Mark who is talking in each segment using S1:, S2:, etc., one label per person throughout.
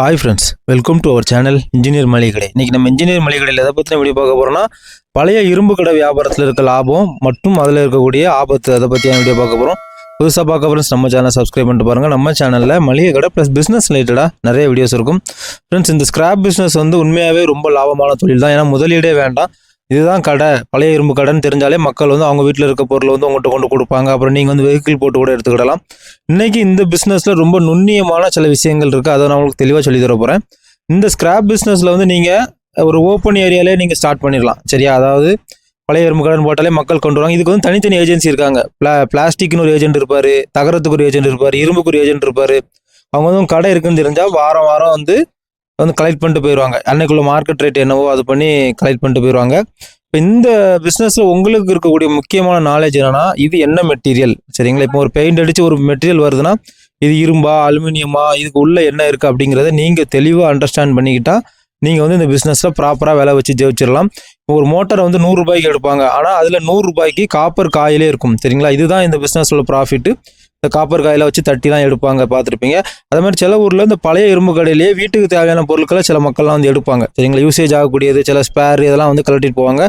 S1: Hi friends welcome to our channel engineer மளிகை கடை இன்றைக்கி நம்ம இன்ஜினியர் மளிகை கடையில் எதை பற்றின வீடியோ பார்க்க போகிறோம்னா பழைய இரும்பு கடை வியாபாரத்தில் இருக்க லாபம் மற்றும் அதில் இருக்கக்கூடிய ஆபத்து அதை பற்றியான வீடியோ பார்க்க போகிறோம் புதுசாக பார்க்க ஃப்ரெண்ட்ஸ் நம்ம சேனலை சப்ஸ்கிரைப் பண்ணிட்டு பாருங்கள் நம்ம சேனலில் மளிகை கடை ப்ளஸ் பிஸ்னஸ் ரிலேட்டடாக நிறைய வீடியோஸ் இருக்கும். ஃப்ரெண்ட்ஸ் இந்த ஸ்கிராப் பிஸ்னஸ் வந்து உண்மையாகவே ரொம்ப லாபமான தொழில் தான். ஏன்னா முதலீடே வேண்டாம். இதுதான் கடை. பழைய இரும்பு கடைன்னு தெரிஞ்சாலே மக்கள் வந்து அவங்க வீட்டில் இருக்க பொருளை வந்து உங்கள்கிட்ட கொண்டு கொடுப்பாங்க. அப்புறம் நீங்கள் வந்து வெஹிக்கிள் போட்டு கூட எடுத்துக்கிடலாம். இன்றைக்கி இந்த பிஸ்னஸில் ரொம்ப நுண்ணியமான சில விஷயங்கள் இருக்குது அதை நான் உங்களுக்கு தெளிவாக சொல்லி தர போகிறேன் இந்த ஸ்கிராப் பிஸ்னஸில் வந்து நீங்கள் ஒரு ஓப்பன் ஏரியாலே நீங்கள் ஸ்டார்ட் பண்ணிடலாம். சரியா? அதாவது பழைய எறும்பு கடன் போட்டாலே மக்கள் கொண்டு வருவாங்க. இதுக்கு வந்து தனித்தனி ஏஜென்சி இருக்காங்க. பிளா பிளாஸ்டிக்னு ஒரு ஏஜென்ட் இருப்பார் தகரத்துக்கு ஒரு ஏஜென்ட் இருப்பார் இரும்புக்கு ஒரு ஏஜென்ட் இருப்பார். அவங்க வந்து கடை இருக்குன்னு தெரிஞ்சால் வாரம் வாரம் வந்து வந்து கலெக்ட் பண்ணிட்டு போயிடுவாங்க அன்னைக்குள்ள மார்க்கெட் ரேட் என்னவோ அது பண்ணி கலெக்ட் பண்ணிட்டு போயிடுவாங்க இப்போ இந்த பிஸ்னஸில் உங்களுக்கு இருக்கக்கூடிய முக்கியமான நாலேஜ் என்னன்னா இது என்ன மெட்டீரியல் சரிங்களா? இப்போ ஒரு பெயிண்ட் அடித்து ஒரு மெட்டீரியல் வருதுன்னா இது இரும்பா அலுமினியமா இதுக்கு உள்ளே என்ன இருக்குது அப்படிங்கிறத நீங்கள் தெளிவாக அண்டர்ஸ்டாண்ட் பண்ணிக்கிட்டா நீங்கள் வந்து இந்த பிஸ்னஸில் ப்ராப்பராக விலை வச்சு ஜெயிச்சிடலாம். இப்போ ஒரு மோட்டரை வந்து நூறுரூபாய்க்கு எடுப்பாங்க. ஆனால் அதில் நூறுரூபாய்க்கு காப்பர் காயிலே இருக்கும். சரிங்களா? இதுதான் இந்த பிஸ்னஸோட ப்ராஃபிட்டு இந்த காப்பர் காயில வச்சு தட்டிலாம் எடுப்பாங்க பார்த்துருப்பீங்க. அதே மாதிரி சில ஊரில் இந்த பழைய இரும்பு கடையிலேயே வீட்டுக்கு தேவையான பொருட்களை சில மக்கள்லாம் வந்து எடுப்பாங்க. சரிங்களா? யூசேஜ் ஆகக்கூடியது சில ஸ்பேர் இதெல்லாம் வந்து கலட்டிட்டு போவாங்க.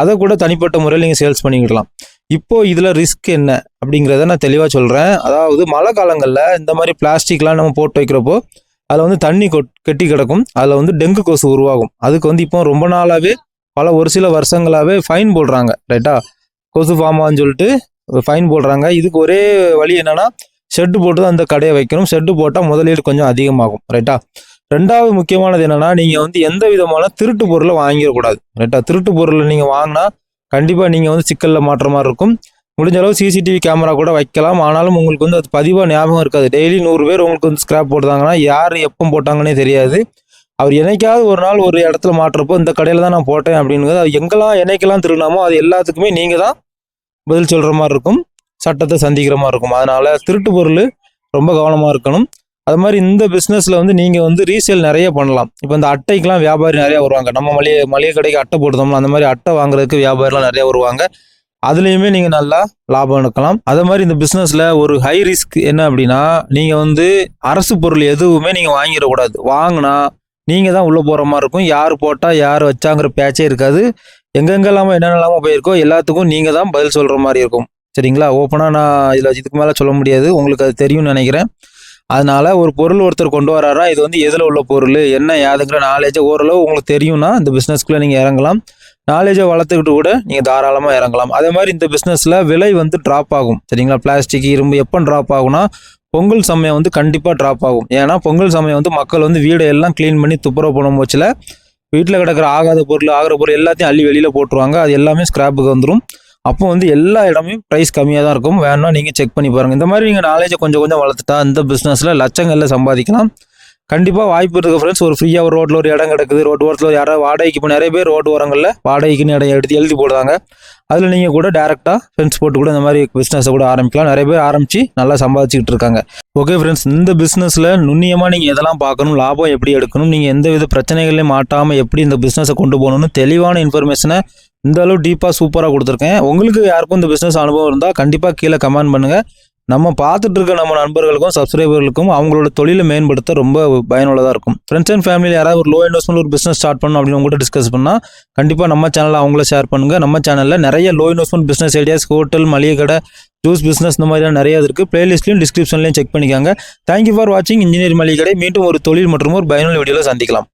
S1: அதை கூட தனிப்பட்ட முறையில் நீங்கள் சேல்ஸ் பண்ணிக்கிடலாம். இப்போ இதில் ரிஸ்க் என்ன அப்படிங்கிறத நான் தெளிவாக சொல்கிறேன் அதாவது மழை காலங்களில் இந்த மாதிரி பிளாஸ்டிக்லாம் நம்ம போட்டு வைக்கிறப்போ அதில் வந்து தண்ணி கொட் கெட்டி கிடக்கும். அதில் வந்து டெங்கு கொசு உருவாகும். அதுக்கு வந்து இப்போ ரொம்ப நாளாகவே பல ஒரு சில வருஷங்களாகவே ஃபைன் போடுறாங்க. ரைட்டா கொசு ஃபார்மான்னு சொல்லிட்டு ஃபைன் போடுறாங்க. இதுக்கு ஒரே வழி என்னன்னா ஷெட்டு போட்டு தான் அந்த கடையை வைக்கணும். ஷெட்டு போட்டால் முதலீடு கொஞ்சம் அதிகமாகும். ரைட்டா ரெண்டாவது முக்கியமானது என்னன்னா நீங்கள் வந்து எந்த விதமான திருட்டு பொருளை வாங்கிடக்கூடாது. ரைட்டா திருட்டு பொருளை நீங்கள் வாங்கினா கண்டிப்பாக நீங்கள் வந்து சிக்கலில் மாட்டுற மாதிரி இருக்கும். முடிஞ்ச அளவு சிசிடிவி கேமரா கூட வைக்கலாம். ஆனாலும் உங்களுக்கு வந்து அது பதிவாக ஞாபகம் இருக்காது. டெய்லி நூறு பேர் உங்களுக்கு வந்து ஸ்கிராப் போட்டாங்கன்னா யார் எப்போ போட்டாங்கன்னே தெரியாது. அவர் என்னைக்காவது ஒரு நாள் ஒரு இடத்துல மாட்டுறப்போ இந்த கடையில் தான் நான் போட்டேன் அப்படிங்கிறது அது எங்கெல்லாம் என்னைக்கெல்லாம் திருடினாமோ அது எல்லாத்துக்குமே நீங்கள் தான் பதில் சொல்கிற மாதிரி இருக்கும் சட்டத்தை சந்திக்கிற மாதிரி இருக்கும். அதனால் திருட்டு பொருள் ரொம்ப கவனமாக இருக்கணும். அது மாதிரி இந்த பிஸ்னஸில் வந்து நீங்கள் வந்து ரீசேல் நிறைய பண்ணலாம். இப்போ இந்த அட்டைக்கெலாம் வியாபாரி நிறைய வருவாங்க. நம்ம மளிகை மளிகை கடைக்கு அட்டை போடுதோம்ல அந்த மாதிரி அட்டை வாங்குறதுக்கு வியாபாரிலாம் நிறைய வருவாங்க. அதுலேயுமே நீங்கள் நல்லா லாபம் எடுக்கலாம். அதே மாதிரி இந்த பிஸ்னஸில் ஒரு ஹை ரிஸ்க் என்ன அப்படின்னா நீங்கள் வந்து அரசு பொருள் எதுவுமே நீங்கள் வாங்கிடக்கூடாது. வாங்கினா நீங்கள் தான் உள்ளே போகிற மாதிரி இருக்கும். யார் போட்டால் யார் வச்சாங்கிற பேச்சே இருக்காது. எங்கெங்கெல்லாமோ என்னென்னலாமோ போயிருக்கோ எல்லாத்துக்கும் நீங்கள் தான் பதில் சொல்கிற மாதிரி இருக்கும். சரிங்களா? ஓப்பனாக நான் இதில் இதுக்கு மேலே சொல்ல முடியாது. உங்களுக்கு அது தெரியும்னு நினைக்கிறேன். அதனால ஒரு பொருள் ஒருத்தர் கொண்டு வராரா? இது வந்து எதில் உள்ள பொருள்? என்ன யாதுங்கிற நாலேஜை ஓரளவு உங்களுக்கு தெரியும்னா இந்த பிஸ்னஸ்க்குள்ளே நீங்கள் இறங்கலாம். நாலேஜை வளர்த்துக்கிட்டு கூட நீங்கள் தாராளமாக இறங்கலாம். அதே மாதிரி இந்த பிஸ்னஸில் விலை வந்து ட்ராப் ஆகும். சரிங்களா? பிளாஸ்டிக் இரும்பு எப்போ ட்ராப் ஆகும்னா பொங்கல் சமயம் வந்து கண்டிப்பாக ட்ராப் ஆகும். ஏன்னா பொங்கல் சமயம் வந்து மக்கள் வந்து வீடை எல்லாம் க்ளீன் பண்ணி துப்புரவு பண்ணும் போச்சில் வீட்டில் கிடக்கிற ஆகாத பொருள் ஆகிற பொருள் எல்லாத்தையும் அள்ளி வெளியில் போட்டுருவாங்க. அது எல்லாமே ஸ்க்ராப்புக்கு வந்துடும் அப்போ வந்து எல்லா இடமே ப்ரைஸ் கம்மியாக தான் இருக்கும். வேணும்னா நீங்கள் செக் பண்ணி பாருங்கள் இந்த மாதிரி நீங்கள் நாலேஜை கொஞ்சம் கொஞ்சம் வளர்த்துட்டா இந்த பிஸ்னஸில் லட்சங்களில் சம்பாதிக்கலாம். கண்டிப்பாக வாய்ப்பு இருக்குது ஃப்ரெண்ட்ஸ் ஒரு ஃப்ரீயாக ஒரு ரோட்டில் ஒரு இடம் கிடக்குது. ரோடு ஓரத்தில் யாராவது வாடகைக்கு இப்போ நிறைய பேர் ரோடு ஓரங்களில் வாடகைக்குன்னு இடம் எடுத்து எழுதி போடுவாங்க அதில் நீங்கள் கூட டேரெக்டாக ஃப்ரெண்ட்ஸ் போட்டு கூட இந்த மாதிரி பிஸ்னஸை கூட ஆரம்பிக்கலாம். நிறைய பேர் ஆரம்பித்து நல்லா சம்பாதிச்சுக்கிட்டு இருக்காங்க. ஓகே ஃப்ரெண்ட்ஸ் இந்த பிஸ்னஸில் நுண்ணியமாக நீங்கள் எதெல்லாம் பார்க்கணும் லாபம் எப்படி எடுக்கணும் நீங்கள் எந்த வித பிரச்சனைகளையும் மாட்டாமல் எப்படி இந்த பிஸ்னஸை கொண்டு போகணும்னு தெளிவான இன்ஃபர்மேஷனை இந்த அளவு டீப்பாக சூப்பராக கொடுத்துருக்கேன். உங்களுக்கு யாருக்கும் இந்த பிஸ்னஸ் அனுபவம் இருந்தால் கண்டிப்பாக கீழே கமெண்ட் பண்ணுங்கள் நம்ம பார்த்துட்டு இருக்க நம்ம நண்பர்களுக்கும் சப்ஸ்கிரைபர்களுக்கும் அவங்களோட தொழிலை மேம்படுத்த ரொம்ப பயனுள்ளதாக இருக்கும். ஃப்ரெண்ட்ஸ் அண்ட் ஃபேமிலி யாராவது ஒரு லோ இன்வெஸ்ட்மெண்ட் ஒரு பிஸ்னஸ் ஸ்டார்ட் பண்ணணும் அப்படின்னு உங்கள்கிட்ட டிஸ்கஸ் பண்ணால் கண்டிப்பாக நம்ம சேனலில் அவங்கள ஷேர் பண்ணுங்கள் நம்ம சேனலில் நிறைய low investment business ideas hotel மளிகை கடை ஜூஸ் பிஸ்னஸ் இந்த மாதிரிலாம் நிறைய இருக்குது பிளேலிஸ்ட்லையும் டிஸ்கிரிப்ஷன்லையும் செக் பண்ணிக்காங்க. தேங்க்யூ ஃபார் வாட்சிங் இன்ஜினியர் மளிகை கடை மீண்டும் ஒரு தொழில் மற்றும் ஒரு பயனுள்ள வீடியோவில் சந்திக்கலாம்.